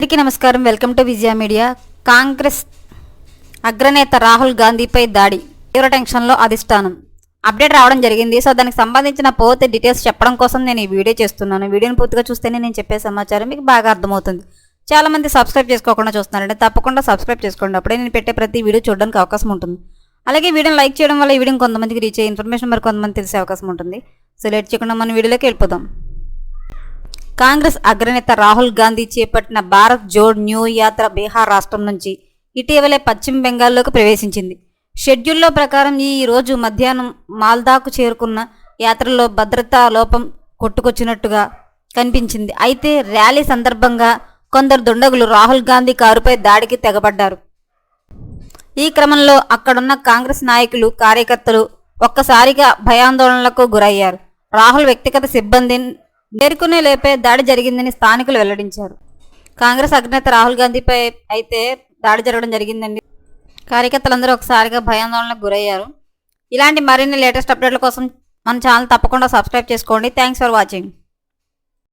అందరికీ నమస్కారం. Welcome to Vijaya media. Congress అగ్రనేత రాహుల్ గాంధీపై దాడి. తీవ్ర టెన్షన్లో అధిష్టానం. అప్డేట్ రావడం జరిగింది. సో దానికి సంబంధించిన పూర్తి డీటెయిల్స్ చెప్పడం కోసం నేను ఈ వీడియో చేస్తున్నాను. వీడియోని పూర్తిగా చూస్తేనే నేను చెప్పే సమాచారం మీకు బాగా అర్థమవుతుంది. చాలా మంది సబ్స్క్రైబ్ చేసుకోకుండా చూస్తున్నారంటే తప్పకుండా సబ్స్క్రైబ్ చేసుకోండి. అప్పుడే నేను పెట్టే ప్రతి వీడియో చూడడానికి అవకాశం ఉంటుంది. అలాగే వీడియోని లైక్ చేయడం వల్ల ఈ వీడియో కొంతమందికి రీచ్ అయ్యే ఇన్ఫర్మేషన్ మరి కొంతమంది తెలిసే అవకాశం ఉంటుంది. సో లేట్ చేయకుండా మన వీడియోలోకి వెళ్ళిపోదాం. కాంగ్రెస్ అగ్రనేత రాహుల్ గాంధీ చేపట్టిన భారత్ జోడ్ న్యూ యాత్ర బీహార్ రాష్ట్రం నుంచి ఇటీవలే పశ్చిమ బెంగాల్లోకి ప్రవేశించింది. షెడ్యూల్లో ప్రకారం ఈ రోజు మధ్యాహ్నం మాల్దాకు చేరుకున్న యాత్రలో భద్రతా లోపం కొట్టుకొచ్చినట్టుగా కనిపించింది. అయితే ర్యాలీ సందర్భంగా కొందరు దుండగులు రాహుల్ గాంధీ కారుపై దాడికి తెగబడ్డారు ఈ క్రమంలో అక్కడున్న కాంగ్రెస్ నాయకులు కార్యకర్తలు ఒక్కసారిగా భయాందోళనలకు గురయ్యారు. రాహుల్ వ్యక్తిగత సిబ్బంది నేర్కొనే లేపే దాడి జరిగిందని స్థానికులు వెల్లడించారు. కాంగ్రెస్ అగ్నేత రాహుల్ గాంధీపై అయితే దాడి జరగడం జరిగిందండి. కార్యకర్తలందరూ ఒకసారిగా భయాందోళనకు గురయ్యారు. ఇలాంటి మరిన్ని లేటెస్ట్ అప్డేట్ల కోసం మన ఛానల్ తప్పకుండా సబ్స్క్రైబ్ చేసుకోండి. Thanks for watching.